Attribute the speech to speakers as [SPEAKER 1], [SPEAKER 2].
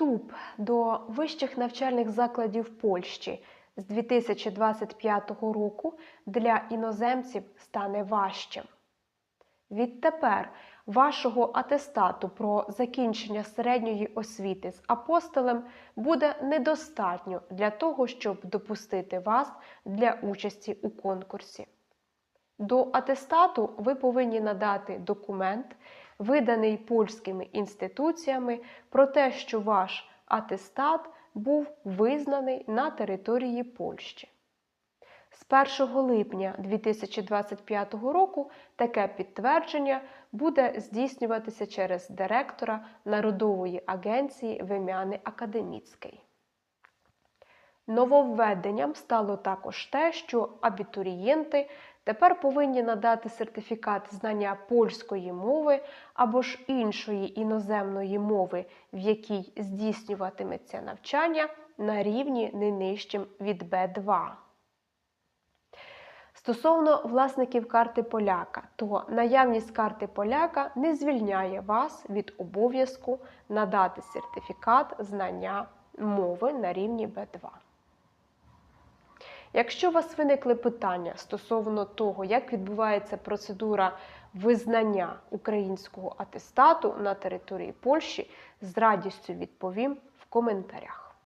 [SPEAKER 1] Вступ до вищих навчальних закладів Польщі з 2025 року для іноземців стане важчим. Відтепер вашого атестату про закінчення середньої освіти з апостолем буде недостатньо для того, щоб допустити вас для участі у конкурсі. До атестату ви повинні надати документ, виданий польськими інституціями, про те, що ваш атестат був визнаний на території Польщі. З 1 липня 2025 року таке підтвердження буде здійснюватися через директора Народової агенції Вимяни Академіцький. Нововведенням стало також те, що абітурієнти тепер повинні надати сертифікат знання польської мови або ж іншої іноземної мови, в якій здійснюватиметься навчання на рівні не нижчим від Б2. Стосовно власників карти поляка, то наявність карти поляка не звільняє вас від обов'язку надати сертифікат знання мови на рівні Б2. Якщо у вас виникли питання стосовно того, як відбувається процедура визнання українського атестату на території Польщі, з радістю відповім в коментарях.